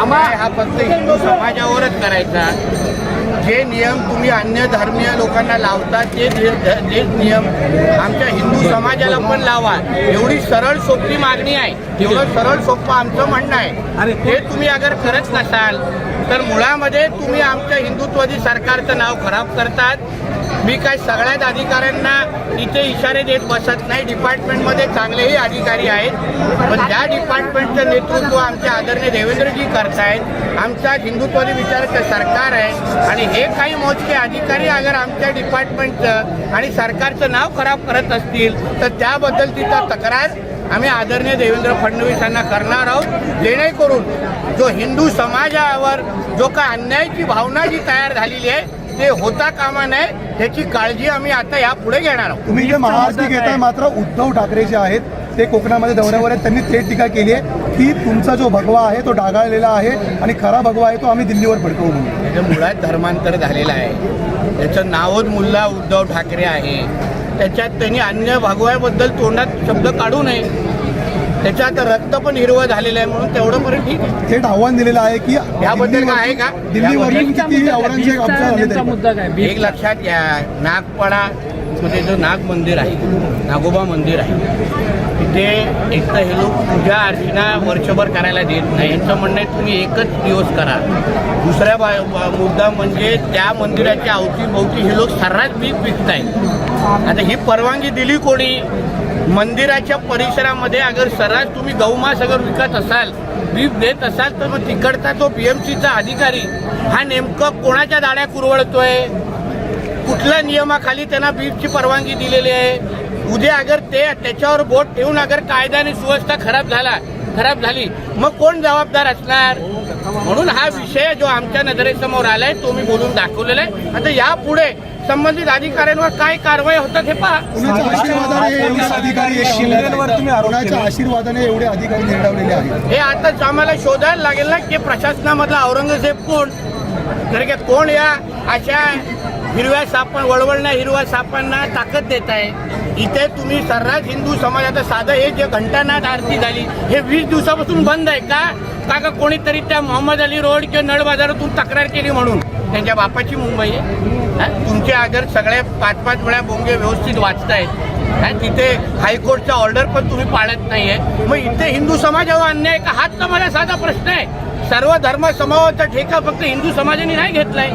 अन्याय हा फक्त हिंदू समाजावरच करायचा. जे नियम तुम्ही अन्य धर्मीय लोकांना लावता ते नियम आमच्या हिंदू समाजाला पण लावा. एवढी सरळ सोपी मागणी आहे. एवढं सरळ सोपं आमचं म्हणणं आहे. ते तुम्ही अगर करत नसाल तर मुळामध्ये तुम्ही आमच्या हिंदुत्वादी सरकारचं नाव खराब करतात. मी काय सगळ्याच अधिकाऱ्यांना इथे इशारे देत बसत नाही. डिपार्टमेंटमध्ये चांगलेही अधिकारी आहेत. पण ज्या डिपार्टमेंटचं नेतृत्व आमच्या आदरणीय देवेंद्रजी करतायत आमचा हिंदुत्वादी विचाराचं सरकार आहे आणि हे काही मोजके अधिकारी अगर आमच्या डिपार्टमेंटचं आणि सरकारचं नाव खराब करत असतील तर त्याबद्दल तिचा तक्रार आम्ही आदरणीय देवेंद्र फडणवीस यांना करणार आहोत. जेणेकरून जो हिंदू समाजावर जो काय अन्यायाची भावना जी तयार झालेली आहे ते होता कामा नये ह्याची काळजी आम्ही आता यापुढे घेणार आहोत. तुम्ही जे महाआरती घेताय मात्र उद्धव ठाकरे जे आहेत ते कोकणामध्ये दौऱ्यावर आहेत त्यांनी थेट टीका केली आहे. की तुमचा जो भगवा आहे तो डागाळलेला आहे आणि खरा भगवा आहे तो आम्ही दिल्लीवर फडकवू म्हणून. त्याचं मुळात धर्मांतर झालेलं आहे. त्याचं नावच मुल्ला उद्धव ठाकरे आहे. त्याच्यात त्यांनी अन्य भगव्याबद्दल तोंडात शब्द काढू नये. त्याच्यात रक्त पण हिरवं झालेलं आहे म्हणून तेवढं पर्यंत ठीक आहे. थेट आव्हान दिलेलं आहे की याबद्दल काय आहे का? दिल्लीवरून औरंगजेब आमचा झाले मुद्दा काय एक लक्षात घ्या नागपाडा मध्ये जो नाग मंदिर आहे नागोबा मंदिर आहे तिथे एक तर हे लोक पूजा अर्चना वर्षभर करायला देत नाही. यांचं म्हणणं आहे तुम्ही एकच दिवस करा. दुसऱ्या बा मुद्दा म्हणजे त्या मंदिराच्या अवतीभोवती हे लोक सर्रास पीक विकतायत. आता ही परवानगी दिली कोणी? मंदिराच्या परिसरामध्ये अगर सर्रास तुम्ही गौमास अगर विकत असाल बीफ देत असाल तर मग तिकडचा तो पीएमसीचा अधिकारी हा नेमकं कोणाच्या दाड्या कुरवळतोय? कुठल्या नियमाखाली त्यांना बीफची परवानगी दिलेली आहे? उद्या अगर ते त्याच्यावर बोट ठेवून अगर कायदा आणि सुव्यवस्था खराब झाला खराब झाली मग कोण जबाबदार असणार? म्हणून हा विषय जो आमच्या नजरेसमोर आलाय तो मी बोलून दाखवलेला आहे. आता यापुढे संबंधित अधिकाऱ्यांवर काय कारवाई होतात हे पहा. आशीर्वादाने एवढे अधिकारी कुणाच्या आशीर्वादाने एवढे अधिकारी निवडवलेले आहेत? हे आता आम्हाला शोधायला लागेल ना की प्रशासनामधला औरंगजेब कोण? तर की कोण या? अशा हिरव्या सापण वळवळण्या हिरव्या सापांना ताकद देत आहे. इथे तुम्ही सर्रास हिंदू समाज आता साधं हे जे घंटानाथ आरती झाली हे वीस दिवसापासून बंद आहे का? का का कोणीतरी त्या मोहम्मद अली रोड किंवा नळ बाजारातून तक्रार केली म्हणून? त्यांच्या बापाची मुंबई आहे. तुमचे अगर सगळे पाच पाच वेळा बोंगे व्यवस्थित वाचतायत. तिथे हायकोर्टचा ऑर्डर पण तुम्ही पाळत नाहीये. मग इथे हिंदू समाजावर अन्याय का? हाच तर मला साधा प्रश्न आहे. सर्व धर्म समूहाचा ठेका फक्त हिंदू समाजाने नाही घेतलाय.